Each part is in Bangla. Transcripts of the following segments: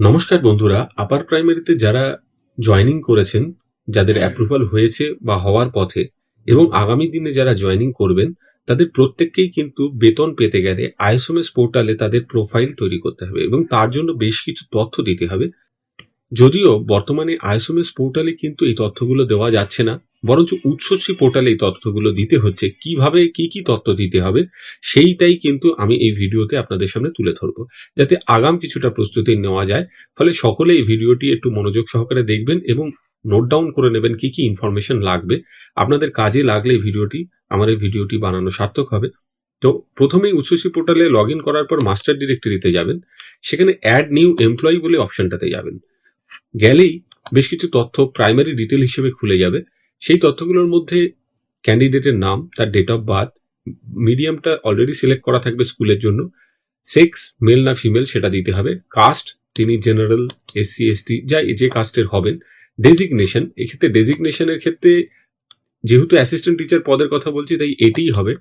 নমস্কার বন্ধুরা আপার প্রাইমারিতে যারা জয়েনিং করেছেন যাদের অ্যাপ্রুভাল হয়েছে বা হওয়ার পথে এবং আগামী দিনে যারা জয়েনিং করবেন তাদের প্রত্যেককেই কিন্তু বেতন পেতে গেলে আইএসএমএস পোর্টালে তাদের প্রোফাইল তৈরি করতে হবে এবং তার জন্য বেশ কিছু তথ্য দিতে হবে। যদিও বর্তমানে আইএসএমএস পোর্টালে কিন্তু এই তথ্যগুলো দেওয়া যাচ্ছে না বরঞ্চ উৎসশ্রী পোর্টালে এই তথ্যগুলো দিতে হচ্ছে। কীভাবে, কি কি তথ্য দিতে হবে, সেইটাই কিন্তু আমি এই ভিডিওতে আপনাদের সামনে তুলে ধরবো। যাতে আগাম কিছুটা প্রস্তুতি নেওয়া যায়। ফলে সকলে এই ভিডিওটি একটু মনোযোগ সহকারে দেখবেন এবং নোট ডাউন করে নেবেন কি কি ইনফরমেশন লাগবে। আপনাদের কাজে লাগলে ভিডিওটি, আমার এই ভিডিওটি বানানো সার্থক হবে। তো প্রথমেই উচ্চশ্রী পোর্টালে লগ ইন করার পর মাস্টার ডিরেক্টরিতে যাবেন। সেখানে অ্যাড নিউ এমপ্লয়ি বলে অপশনটাতে যাবেন। গেলেই বেশ কিছু তথ্য প্রাইমারি ডিটেল হিসেবে খুলে যাবে। সেই তথ্যগুলোর মধ্যে ক্যান্ডিডেটের নাম, তার ডেট অফ বার্থ মিডিয়ামটা অলরেডি সিলেক্ট করা থাকবে স্কুলের জন্য। সেক্স মেল না ফিমেল সেটা দিতে হবে। কাস্ট তিনি জেনারেল এসসি এসটি যা যে কাস্টের হবেন। ডেজিগনেশন এক্ষেত্রে ডেজিগনেশনের ক্ষেত্রে যেহেতু অ্যাসিস্ট্যান্ট টিচার পদের কথা বলছি, তাই এটিই হবে।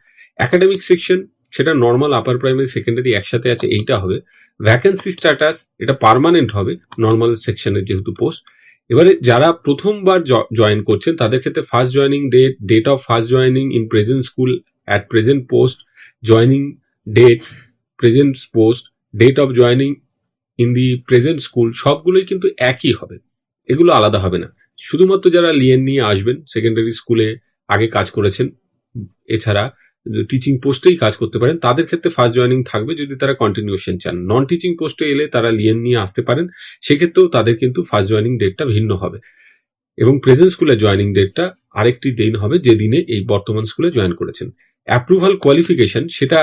একাডেমিক সেকশন সেটা নর্মাল আপার প্রাইমারি সেকেন্ডারি একসাথে আছে, এইটা হবে। ভ্যাকেন্সি স্ট্যাটাস এটা পার্মানেন্ট হবে নর্মাল সেকশনের যেহেতু পোস্ট এবারে যারা প্রথমবার জয়েন করছেন তাদের ক্ষেত্রে first joining date date of first joining in present school at present post joining date present post date of joining in the present school সবগুলোই কিন্তু একই হবে। এগুলো আলাদা হবে না। শুধুমাত্র যারা লিয়েন নিয়ে আসবেন সেকেন্ডারি স্কুলে আগে কাজ করেছেন, এছাড়া টিচিং পোস্টেই কাজ করতে পারেন, তাদের ক্ষেত্রে ফার্স্ট জয়নিং থাকবে যদি তারা কন্টিনিউশন চান। নন টিচিং পোস্টে এলে তারা লিয়েন নিয়ে আসতে পারেন, সেক্ষেত্রেও তাদের কিন্তু ফার্স্ট জয়নিং ডেটটা ভিন্ন হবে। এবং প্রেজেন্ট স্কুলে জয়নিং ডেটটা আরেকটি দিন হবে, যে দিনে এই বর্তমান স্কুলে জয়েন করেছেন। অ্যাপ্রুভাল কোয়ালিফিকেশন সেটা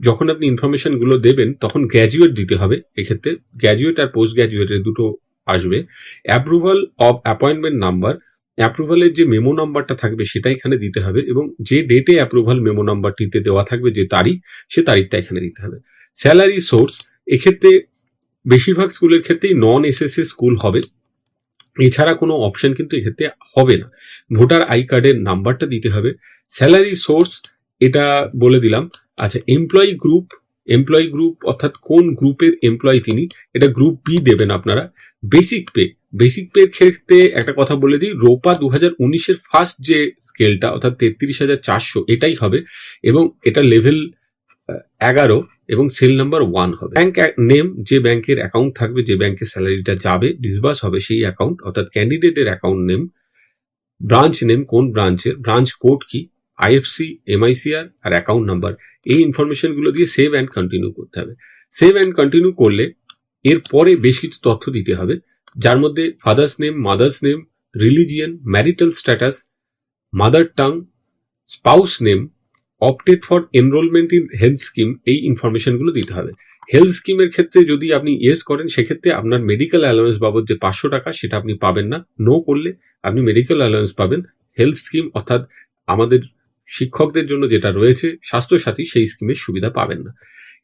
যখন আপনি ইনফরমেশনগুলো দেবেন, তখন গ্র্যাজুয়েট দিতে হবে। এক্ষেত্রে গ্র্যাজুয়েট আর পোস্ট গ্র্যাজুয়েটের দুটো আসবে। অ্যাপ্রুভাল অফ অ্যাপয়েন্টমেন্ট নাম্বার অ্যাপ্রুভালের যে মেমো নাম্বারটা থাকবে সেটা এখানে দিতে হবে এবং যে ডেটে অ্যাপ্রুভাল মেমো নাম্বারটিতে দেওয়া থাকবে যে তারিখ, সে তারিখটা এখানে দিতে হবে। স্যালারি সোর্স এক্ষেত্রে বেশিরভাগ স্কুলের ক্ষেত্রেই নন এসএসএ স্কুল হবে। এছাড়া কোনো অপশন কিন্তু এক্ষেত্রে হবে না। ভোটার আই কার্ডের নাম্বারটা দিতে হবে। স্যালারি সোর্স এটা বলে দিলাম। আচ্ছা এমপ্লয়ি গ্রুপ এমপ্লয়ি গ্রুপ অর্থাৎ কোন গ্রুপের এমপ্লয়ি তিনি, এটা গ্রুপ বি দেবেন আপনারা। বেসিক পে বেসিক পে ক্ষেত্রে একটা কথা বলে দিই, রোপা দু হাজার উনিশের ফার্স্ট যে স্কেলটা অর্থাৎ তেত্রিশ হাজার চারশো, এটাই হবে এবং এটা লেভেল এগারো এবং সেল নাম্বার ওয়ান হবে। ব্যাংক নেম যে ব্যাংকের অ্যাকাউন্ট থাকবে, যে ব্যাংকের স্যালারিটা যাবে ডিসবার্স হবে সেই অ্যাকাউন্ট অর্থাৎ ক্যান্ডিডেটের অ্যাকাউন্ট নেম ব্রাঞ্চ নেম কোন ব্রাঞ্চের ব্রাঞ্চ কোড কি আইএফসি, এমআইসিআর আর অ্যাকাউন্ট নাম্বার এই ইনফরমেশনগুলো দিয়ে সেভ অ্যান্ড কন্টিনিউ করতে হবে। সেভ অ্যান্ড কন্টিনিউ করলে এর পরে বেশ কিছু তথ্য দিতে হবে, যার মধ্যে father's name mother's name religion marital status mother tongue spouse name opted for enrolment in health scheme এই ইনফরমেশনগুলো দিতে হবে। হেলথ স্কিমের ক্ষেত্রে যদি আপনি ইয়েস করেন, সেক্ষেত্রে আপনার মেডিকেল অ্যালাউন্স বাবদ যে পাঁচশো টাকা, সেটা আপনি পাবেন না। নো করলে আপনি মেডিকেল অ্যালাউন্স পাবেন। হেলথ স্কিম অর্থাৎ আমাদের শিক্ষকদের জন্য যেটা রয়েছে, স্বাস্থ্যসাথী সেই স্কিমের সুবিধা পাবেন না।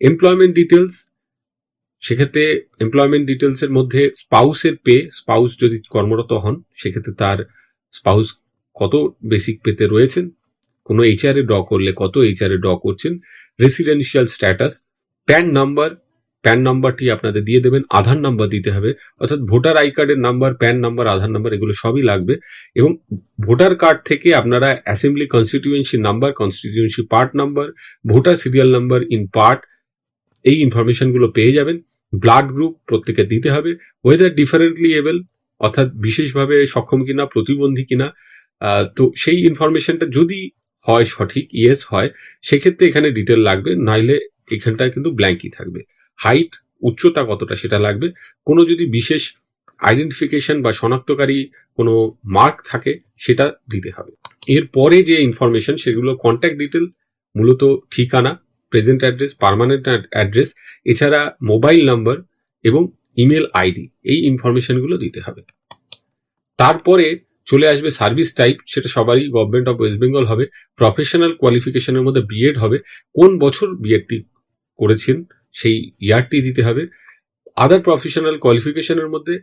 এমপ্লয়মেন্ট ডিটেলস সেক্ষেত্রে এমপ্লয়মেন্ট ডিটেলস এর মধ্যে স্পাউসের পে, স্পাউস যদি কর্মরত হন, সেক্ষেত্রে তার স্পাউস কত বেসিক পেতে রয়েছেন, কোনো এইচআর এ ড্র করলে কত এইচআর এ ড্র করছেন residential status PAN number PAN নাম্বারটি আপনাদের দিয়ে দেবেন, আধার নাম্বার দিতে হবে, অর্থাৎ ভোটার আই কার্ডের number, PAN number, Aadhaar number এগুলো সবই লাগবে এবং ভোটার কার্ড থেকে আপনারা assembly constituency number, constituency part number, voter serial number in part, এই ইনফরমেশনগুলো পেয়ে যাবেন। ব্লাড গ্রুপ প্রত্যেকে দিতে হবে ওয়েদার ডিফারেন্টলি এবেল অর্থাৎ বিশেষভাবে সক্ষম কিনা, প্রতিবন্ধী কিনা তো সেই ইনফরমেশনটা যদি হয় সঠিক ইয়েস হয়, সেক্ষেত্রে এখানে ডিটেল লাগবে, নাইলে এখানটায় কিন্তু ব্ল্যাঙ্কই থাকবে। হাইট উচ্চতা কতটা সেটা লাগবে। কোনো যদি বিশেষ আইডেন্টিফিকেশন বা শনাক্তকারী কোনো মার্ক থাকে, সেটা দিতে হবে। এরপরে যে ইনফরমেশন সেগুলো কন্ট্যাক্ট ডিটেল মূলত ঠিকানা প্রেজেন্ট অ্যাড্রেস পারমানেন্ট অ্যাড্রেস এছাড়া মোবাইল নাম্বার এবং ইমেল আইডি এই ইনফরমেশনগুলো দিতে হবে। তারপরে চলে আসবে সার্ভিস টাইপ সেটা সবারই গভর্নমেন্ট অফ ওয়েস্ট বেঙ্গল হবে। প্রফেশনাল কোয়ালিফিকেশনের মধ্যে বিএড হবে। কোন বছর বিএডটি করেছেন? সেই ইয়ারটি দিতে হবে। আদার প্রফেশনাল কোয়ালিফিকেশনের মধ্যে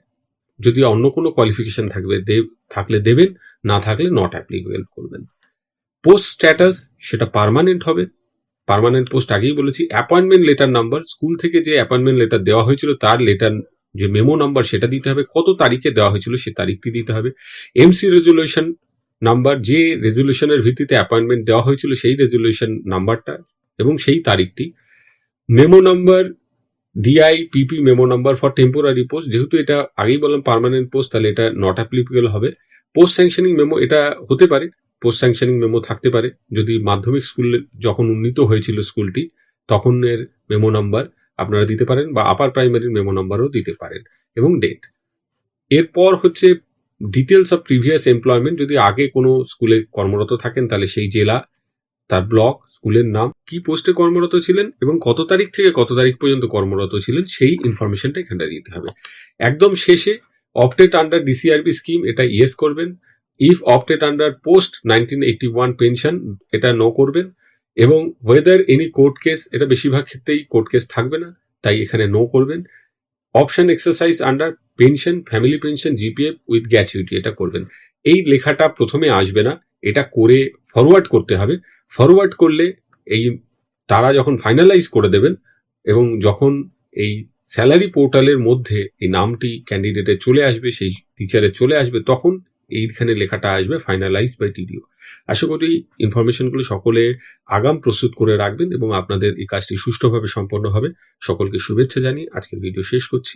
যদি অন্য কোনো কোয়ালিফিকেশন থাকবে থাকলে দেবেন, না থাকলে নট অ্যাপ্লিকেবল করবেন। পোস্ট স্ট্যাটাস সেটা পারমানেন্ট হবে। পারমানেন্ট পোস্ট আগেই বলেছি অ্যাপয়েন্টমেন্ট লেটার নাম্বার স্কুল থেকে যে অ্যাপয়েন্টমেন্ট লেটার দেওয়া হয়েছিল, তার লেটার যে মেমো নাম্বার সেটা দিতে হবে, কত তারিখে দেওয়া হয়েছিল সে তারিখটি দিতে হবে। এমসি রেজুলেশন নাম্বার যে রেজুলেশনের ভিত্তিতে অ্যাপয়েন্টমেন্ট দেওয়া হয়েছিল, সেই রেজুলেশন নাম্বারটা এবং সেই তারিখটি memo number DI PP memo number for temporary post যেহেতু এটা আগেই বললাম পার্মানেন্ট পোস্ট তাহলে এটা নট অ্যাপ্লিকেবল হবে। পোস্ট স্যাংশনিং মেমো এটা হতে পারে। পোস্ট স্যাংশনিং মেমো থাকতে পারে। যদি মাধ্যমিক স্কুল যখন উন্নীত হয়েছিল স্কুলটি তখন এর মেমো নাম্বার আপনারা দিতে পারেন বা আপার প্রাইমারির মেমো নাম্বারও দিতে পারেন। এবং ডেট এরপর হচ্ছে ডিটেলস অফ প্রিভিয়াস এমপ্লয়মেন্ট যদি আগে কোনো স্কুলে কর্মরত থাকেন, তাহলে সেই জেলা, তার ব্লক স্কুলের নাম কি পোস্টে কর্মরত ছিলেন এবং কত তারিখ থেকে কত তারিখ পর্যন্ত কর্মরত ছিলেন, সেই ইনফরমেশনটা এখানটা দিতে হবে। একদম শেষে অপটেট আন্ডার ডিসিআরবি স্কিম এটা ইয়েস করবেন। If opted under post nineteen eighty one pension এটা নো করবেন এবং ওয়েদার এনি কোর্ট কেস এটা বেশিরভাগ ক্ষেত্রেই কোর্ট কেস থাকবে না, তাই এখানে নো করবেন। Option exercise under pension family pension GPF with gratuity এটা করবেন। এই লেখাটা প্রথমে আসবে না, এটা করে ফরওয়ার্ড করতে হবে। ফরওয়ার্ড করলে এই তারা যখন ফাইনালাইজ করে দেবেন এবং যখন এই স্যালারি পোর্টালের মধ্যে এই নামটি ক্যান্ডিডেটের চলে আসবে, সেই টিচারের চলে আসবে, তখন এইখানে লেখাটা আসবে ফাইনালাইজ বাই টিডিও আশা করি ইনফরমেশনগুলো সকলে আগাম প্রস্তুত করে রাখবেন এবং আপনাদের এই কাজটি সুষ্ঠুভাবে সম্পন্ন হবে। সকলকে শুভেচ্ছা জানিয়ে আজকের ভিডিও শেষ করছি।